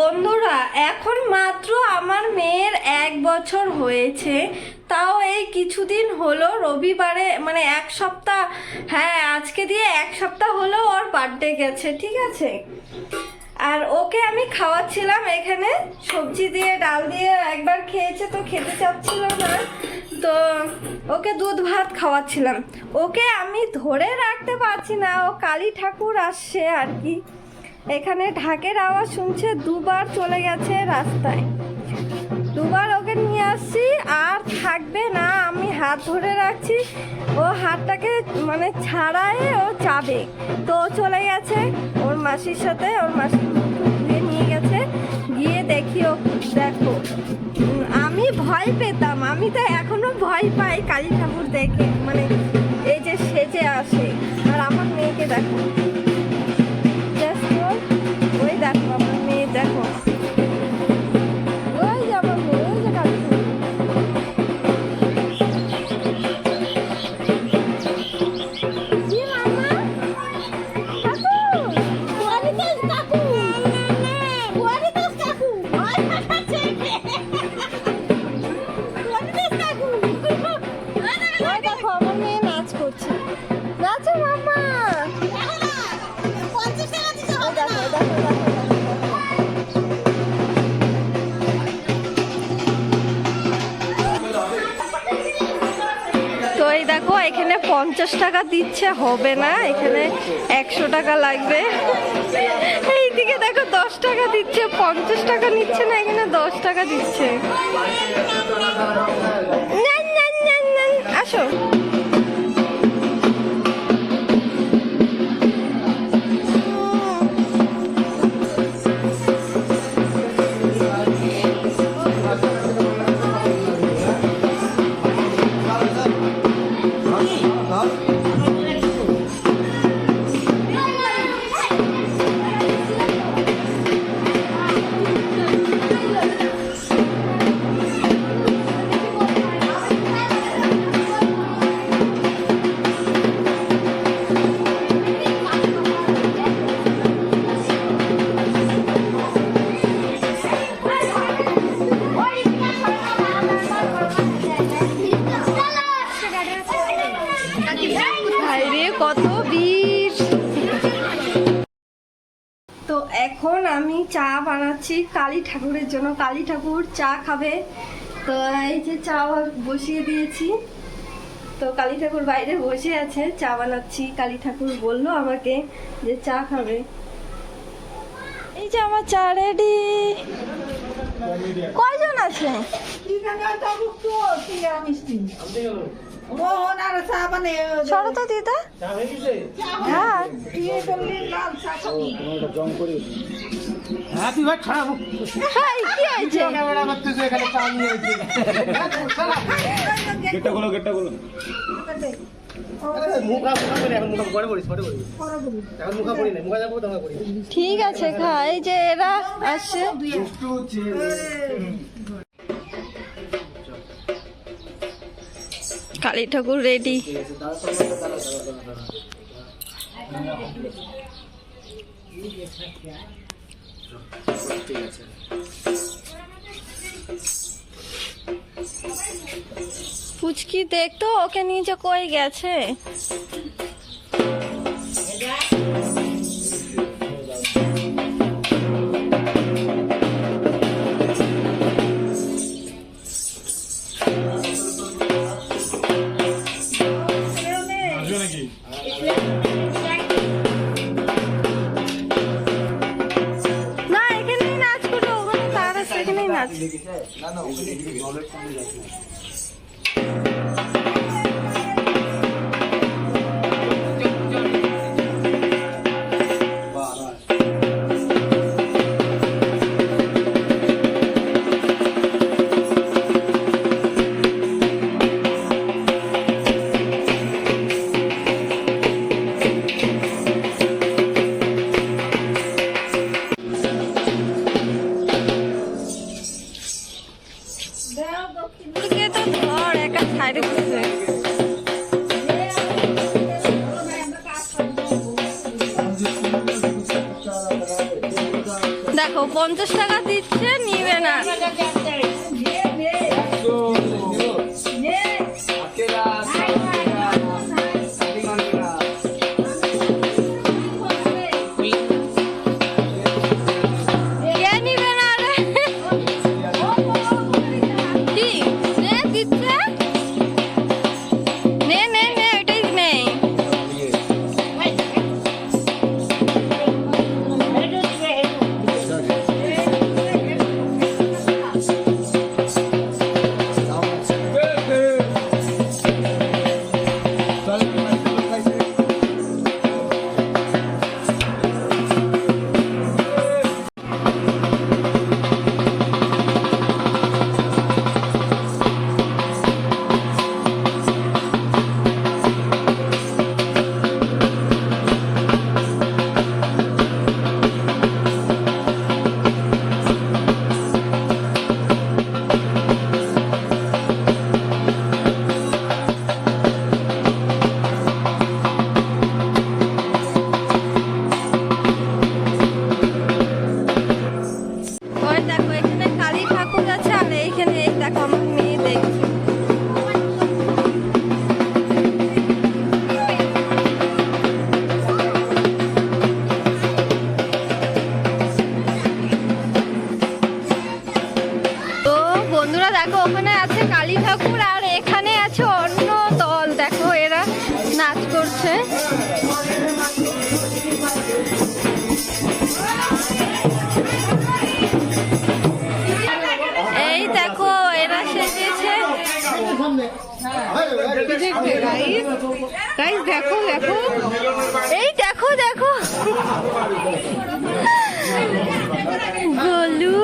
বন্ধুরা, এখন মাত্র আমার মেয়ের এক বছর হয়েছে। তাও এই কিছুদিন হলো রবিবারে মানে এক সপ্তাহ হ্যাঁ আজকে দিয়ে এক সপ্তাহ হলো ওর বার্থডে গেছে, ঠিক আছে? আর ওকে আমি খাওয়াচ্ছিলাম এখানে, সবজি দিয়ে, ডাল দিয়ে, একবার খেয়েছে তো খেতে চাচ্ছিল না। তো ওকে দুধ ভাত খাওয়াচ্ছিলাম। ওকে আমি ধরে রাখতে পারছি না, ও কালী ঠাকুর আসছে আর কি। এখানে ঢাকের আওয়াজ শুনছে, দুবার চলে গেছে রাস্তায়। দুবার ওকে নিয়ে আসছি, আর থাকবে না, আমি হাত ধরে রাখছি, ও হাতটাকে মানে ছাড়ায় ও চাবে। তো চলে গেছে, ওর মাসির সাথে, ওর মাসি ধুয়ে নিয়ে গেছে, গিয়ে দেখি ও, দেখো, আমি ভয় পেতাম, আমি তো এখনও ভয় পাই কালী ঠাকুর দেখে। পঞ্চাশ টাকা দিচ্ছে, হবে না, এখানে একশো টাকা লাগবে। এইদিকে দেখো, দশ টাকা দিচ্ছে, পঞ্চাশ টাকা নিচ্ছে না, এখানে দশ টাকা দিচ্ছে। আসো। বাইরে কত বিষ তো এখন আমি চা বানাচ্ছি কালী ঠাকুরের জন্য। কালী ঠাকুর চা খাবে। তো এই যে চা বসিয়ে দিয়েছি। তো কালী ঠাকুর বাইরে বসে আছে চা বানাচ্ছি। কালী ঠাকুর বলল আমাকে যে চা খাবে। এই যে আমার চা রেডি কয়জন আছে? সরো তো দিদা? হ্যাঁ হ্যাপি ভাই খারাপ। হাই, কি হয়েছে? ক্যামেরা করতেছে এখানে চা নিয়ে এসে। গেটটা খোলো গেটটা খোলো। মুখা মুখা করে এখন মুখা পরে কালী ঠাকুর রেডি পুচকি দেখতো ওকে নিয়ে যে কই গেছে এখানেই নাচ দিকে পঞ্চাশ টাকা দিচ্ছে নিবে না। নাচ করছে। এই দেখো এরা সেজেছে। দেখো দেখো। এই দেখো দেখো। গোলু।